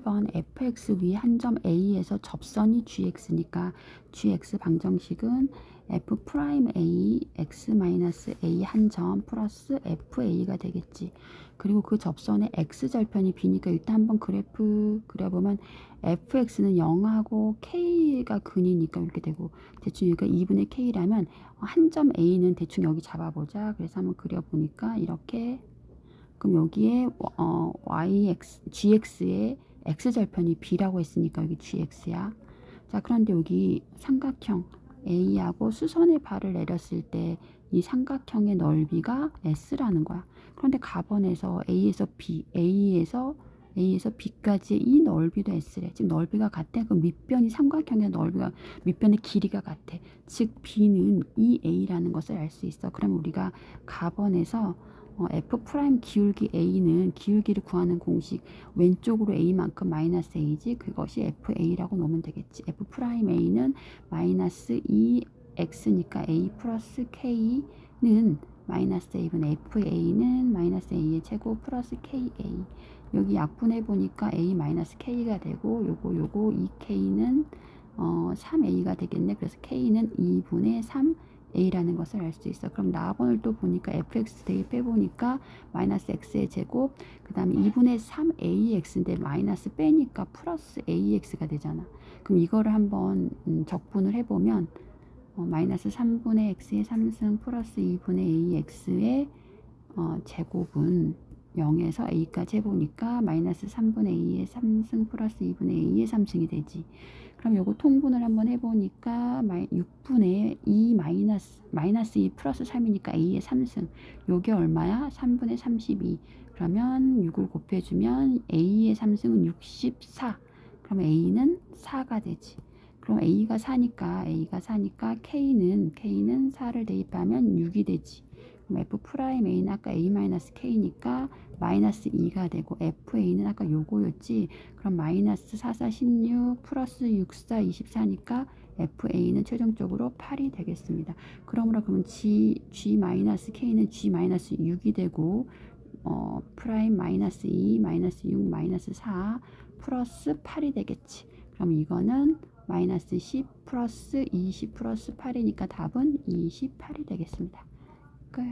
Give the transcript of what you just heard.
1번 fx 위한점 a에서 접선이 gx니까 gx 방정식은 f 프라임 a x 마이너스 a 한 점 플러스 fa가 되겠지. 그리고 그 접선의 x 절편이 b니까 일단 한번 그래프 그려보면 fx는 0하고 k가 근이니까 이렇게 되고 대충 여기가 2분의 k라면 한 점 a는 대충 여기 잡아보자. 그래서 한번 그려보니까 이렇게 그럼 여기에 어, yx, gx의 x절편이 b라고 했으니까 여기 gx야. 자, 그런데 여기 삼각형 a하고 수선의 발을 내렸을 때 이 삼각형의 넓이가 s라는 거야. 그런데 가번에서 a에서 b, a에서 a에서 b까지의 이 넓이도 s래. 즉 넓이가 같아. 그럼 밑변이 삼각형의 넓이가 밑변의 길이가 같아. 즉 b는 이 a라는 것을 알 수 있어. 그럼 우리가 가번에서 어, f 프라임 기울기 a는 기울기를 구하는 공식 왼쪽으로 a만큼 마이너스 a지 그것이 fa라고 놓으면 되겠지. f 프라임 a는 마이너스 2x니까 a 플러스 k는 마이너스 a분 fa는 마이너스 a의 제곱 플러스 ka 여기 약분해 보니까 a 마이너스 k가 되고 요거 요거 2k는 어, 3a가 되겠네. 그래서 k는 2분의 3 a라는 것을 알 수 있어. 그럼 나번을 또 보니까 fx 대입해 보니까 마이너스 x의 제곱 그 다음에 2분의 3 ax인데 마이너스 빼니까 플러스 ax가 되잖아. 그럼 이거를 한번 음, 적분을 해보면 어, 마이너스 3분의 x의 3승 플러스 2분의 ax의 어, 제곱은 0에서 a까지 해보니까 마이너스 3분의 2의 3승 플러스 2분의 a의 3승이 되지. 그럼 요거 통분을 한번 해보니까 6분의 2 마이너스 마이너스 2 플러스 3이니까 a의 3승. 요게 얼마야? 3분의 32. 그러면 6을 곱해주면 a의 3승은 64. 그럼 a는 4가 되지. 그럼 a가 4니까 a가 4니까 k는 k는 4를 대입하면 6이 되지. F 프라임 a는 아까 a 마이너스 k니까 마이너스 2가 되고 fa는 아까 요거였지. 그럼 마이너스 4, 4, 16 플러스 6, 4, 24니까 fa는 최종적으로 8이 되겠습니다. 그러므로 그러면 g, g 마이너스 k는 g 마이너스 6이 되고 어, 프라임 마이너스 2, 마이너스 6, 마이너스 4 플러스 8이 되겠지. 그럼 이거는 마이너스 10 플러스 20 플러스 8이니까 답은 28이 되겠습니다. 给